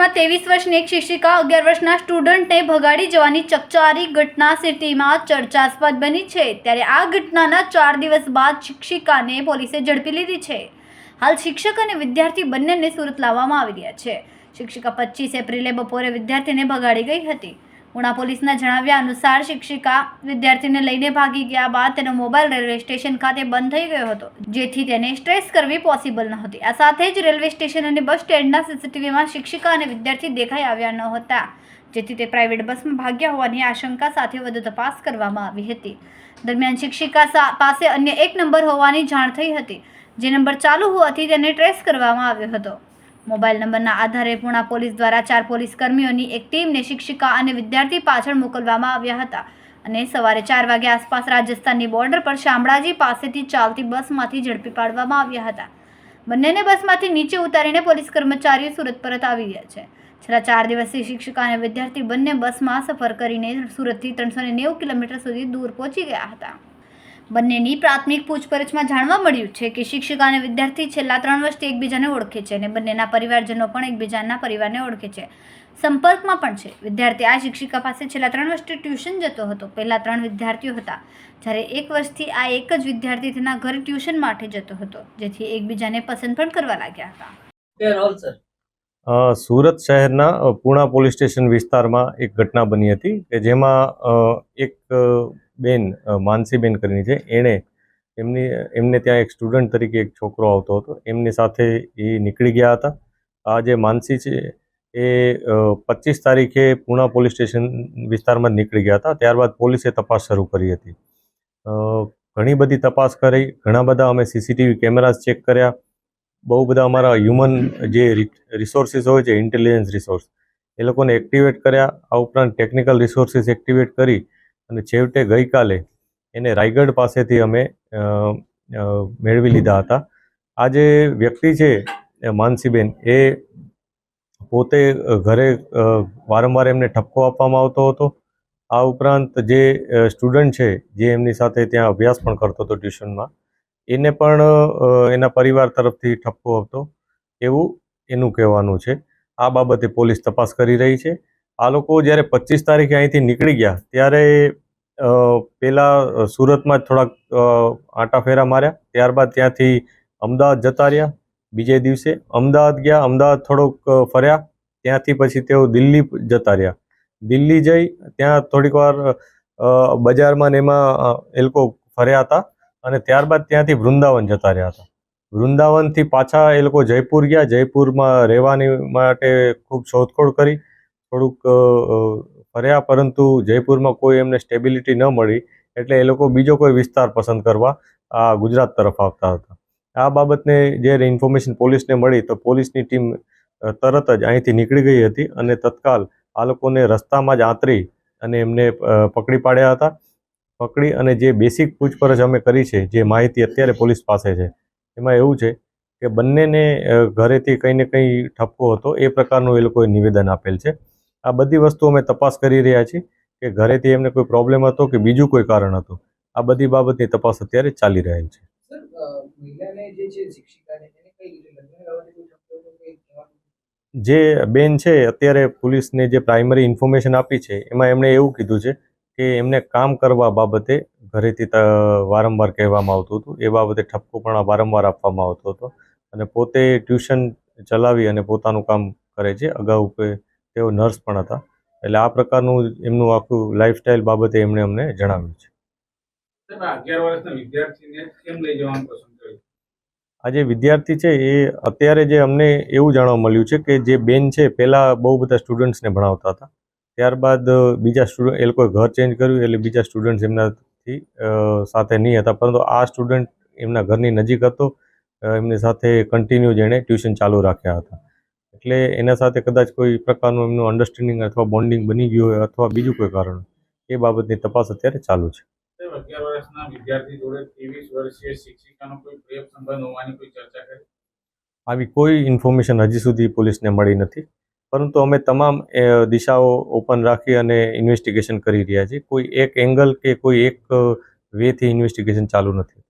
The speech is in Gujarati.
સુરતમાં ત્રેવીસ વર્ષની એક શિક્ષિકા, અગિયાર વર્ષના સ્ટુડન્ટને ભગાડી જવાની ચકચારી ઘટના સિટીમાં ચર્ચાસ્પદ બની છે. ત્યારે આ ઘટનાના ચાર દિવસ બાદ શિક્ષિકાને પોલીસે ઝડપી લીધી છે. હાલ શિક્ષક અને વિદ્યાર્થી બંનેને સુરત લાવવામાં આવી રહ્યા છે. શિક્ષિકા પચીસ એપ્રિલે બપોરે વિદ્યાર્થીને ભગાડી ગઈ હતી. ઉના પોલીસના જણાવ્યા અનુસાર શિક્ષિકા વિદ્યાર્થીને લઈને ભાગી ગયા બાદ તેનો મોબાઈલ રેલવે સ્ટેશન ખાતે બંધ થઈ ગયો હતો, જેથી તેને સ્ટ્રેસ કરવી પોસિબલ ન હતી આ સાથે જ રેલવે સ્ટેશન અને બસ સ્ટેન્ડના સીસીટીવીમાં શિક્ષિકા અને વિદ્યાર્થી દેખાઈ આવ્યા ન હતા, જેથી તે પ્રાઇવેટ બસમાં ભાગ્યા હોવાની આશંકા સાથે વધુ તપાસ કરવામાં આવી હતી. દરમિયાન શિક્ષિકા પાસે અન્ય એક નંબર હોવાની જાણ થઈ હતી, જે નંબર ચાલુ હોવાથી તેને ટ્રેસ કરવામાં આવ્યો હતો. મોબાઈલ નંબરના આધારે પુણા પોલીસ દ્વારા ચાર પોલીસ કર્મીઓની એક ટીમને શિક્ષિકા અને વિદ્યાર્થી પાછળ મોકલવામાં આવ્યા હતા અને સવારે ચાર વાગ્યા આસપાસ રાજસ્થાનની બોર્ડર પર શામળાજી પાસેથી ચાલતી બસમાંથી ઝડપી પાડવામાં આવ્યા હતા. બંનેને બસમાંથી નીચે ઉતારીને પોલીસ કર્મચારીઓ સુરત પરત આવી ગયા છે. છેલ્લા ચાર દિવસથી શિક્ષિકા અને વિદ્યાર્થી બંને બસમાં સફર કરીને સુરતથી ત્રણસો નેવું કિલોમીટર સુધી દૂર પહોંચી ગયા હતા. બંનેની પ્રાથમિક પૂછપરછમાં જાણવા મળ્યું છે કે શિક્ષિકા અને વિદ્યાર્થી છેલ્લા ત્રણ વર્ષથી એકબીજાને ઓળખે છે અને બંનેના પરિવારજનો પણ એકબીજાના પરિવારને ઓળખે છે. સંપર્કમાં પણ છે. વિદ્યાર્થી આ શિક્ષિકા પાસે છેલ્લા ત્રણ વર્ષથી ટ્યુશન જતો હતો. પહેલાં ત્રણ વિદ્યાર્થીઓ હતા. જ્યારે એક વર્ષથી આ એક જ વિદ્યાર્થી તેના ઘરે ટ્યુશન માટે જતો હતો જેથી એકબીજાને પસંદ પણ કરવા લાગ્યા હતા. કે સર? અ, સુરત શહેરના પૂણા પોલીસ સ્ટેશન વિસ્તારમાં એક ઘટના બની હતી કે જેમાં એક બેન માનસીબેન કરીને છે. એણે એમની, એમને ત્યાં એક સ્ટુડન્ટ તરીકે એક છોકરો આવતો હતો. એમની સાથે એ નીકળી ગયા હતા. આ જે માનસી છે એ પચીસ તારીખે પૂના પોલીસ સ્ટેશન વિસ્તારમાં જ નીકળી ગયા હતા. ત્યારબાદ પોલીસે તપાસ શરૂ કરી હતી. ઘણી બધી તપાસ કરી. ઘણા બધા અમે સીસીટીવી કેમેરાઝ ચેક કર્યા. બહુ બધા અમારા હ્યુમન જે રિસોર્સિસ હોય છે ઇન્ટેલિજન્સ રિસોર્સ એ લોકોને એક્ટિવેટ કર્યા. આ ઉપરાંત ટેકનિકલ રિસોર્સિસ એક્ટિવેટ કરી. અને છેવટે ગઈકાલે એને રાયગઢ પાસેથી અમે મેળવી લીધા હતા. આ જે વ્યક્તિ છે માનસીબેન, એ પોતે ઘરે વારંવાર એમને ઠપકો આપવામાં આવતો હતો. આ ઉપરાંત જે સ્ટુડન્ટ છે, જે એમની સાથે ત્યાં અભ્યાસ પણ કરતો હતો ટ્યુશનમાં, એને પણ એના પરિવાર તરફથી ઠપકો હતો એવું એનું કહેવાનું છે. આ બાબતે પોલીસ તપાસ કરી રહી છે. આ લોકો જ્યારે પચીસ તારીખે અહીંથી નીકળી ગયા, ત્યારે પહેલાં સુરતમાં જ થોડાક આંટા ફેરા માર્યા. ત્યારબાદ ત્યાંથી અમદાવાદ જતા રહ્યા, બીજે દિવસે. અમદાવાદ ગયા, અમદાવાદ થોડોક ફર્યા. ત્યાંથી પછી તેઓ દિલ્હી જતા રહ્યા. દિલ્હી જઈ, ત્યાં થોડીક વાર બજારમાં ને એમાં એ લોકો ફર્યા હતા. અને ત્યારબાદ ત્યાંથી વૃંદાવન જતા રહ્યા હતા. વૃંદાવનથી પાછા એ લોકો જયપુર ગયા. જયપુરમાં રહેવાની માટે ખૂબ શોધખોળ કરી. થોડુંક ફર્યા પરંતુ જયપુરમાં કોઈ એમને સ્ટેબિલિટી ન મળી એટલે એ લોકો બીજો કોઈ વિસ્તાર પસંદ કરવા, આ, ગુજરાત તરફ આવતા હતા. આ બાબતને જ્યારે ઇન્ફોર્મેશન પોલીસને મળી તો પોલીસની ટીમ તરત જ અહીંથી નીકળી ગઈ હતી અને તત્કાલ આ લોકોને રસ્તામાં જ આંતરી અને એમને પકડી પાડ્યા હતા. પકડી અને જે બેસિક પૂછપરછ અમે કરી છે, જે માહિતી અત્યારે પોલીસ પાસે છે, એમાં એવું છે કે બંનેને ઘરેથી કંઈ ને કંઈ ઠપકો હતો, એ પ્રકારનું એ લોકોએ નિવેદન આપેલ છે. આ બધી વસ્તુ અમે તપાસ કરી રહ્યા છીએ કે ઘરેથી એમને કોઈ પ્રોબ્લેમ હતો કે બીજું કોઈ કારણ હતું? આ બધી બાબતની તપાસ અત્યારે ચાલી રહેલ છે. જે બેન છે અત્યારે પોલીસને જે પ્રાઇમરી ઇન્ફોર્મેશન આપી છે એમાં એમણે એવું કીધું છે કે એમને કામ કરવા બાબતે ઘરેથી વારંવાર કહેવામાં આવતું હતું. એ બાબતે ઠપકો પણ વારંવાર આપવામાં આવતો હતો અને પોતે ટ્યુશન ચલાવી અને પોતાનું કામ કરે છે. અગાઉ તેઓ નર્સ પણ હતા. એટલે આ પ્રકારનું એમનું આખું લાઈફસ્ટાઈલ બાબતે એમણે અમને જણાવ્યું છે. આ જે વિદ્યાર્થી છે એ અત્યારે જે અમને એવું જાણવા મળ્યું છે કે જે બેન છે પહેલાં બહુ બધા સ્ટુડન્ટ્સને ભણાવતા હતા. ત્યારબાદ બીજા સ્ટુડન્ટ એ લોકોએ ઘર ચેન્જ કર્યું એટલે બીજા સ્ટુડન્ટ્સ એમનાથી સાથે નહીં હતા. પરંતુ આ સ્ટુડન્ટ એમના ઘરની નજીક હતો. એમની સાથે કન્ટિન્યુ જેણે ટ્યુશન ચાલુ રાખ્યા હતા. એટલે એના સાથે કદાચ કોઈ પ્રકારનું એમનું અન્ડરસ્ટેન્ડિંગ અથવા બોન્ડિંગ બની ગયું હોય અથવા બીજું કોઈ કારણ એ બાબતની તપાસ અત્યારે ચાલુ છે. આવી કોઈ ઇન્ફોર્મેશન હજી સુધી પોલીસને મળી નથી. પરંતુ અમે તમામ દિશાઓ ઓપન રાખી અને ઇન્વેસ્ટિગેશન કરી રહ્યા છીએ. કોઈ એક એંગલ કે કોઈ એક વેથી ઇન્વેસ્ટિગેશન ચાલુ નથી.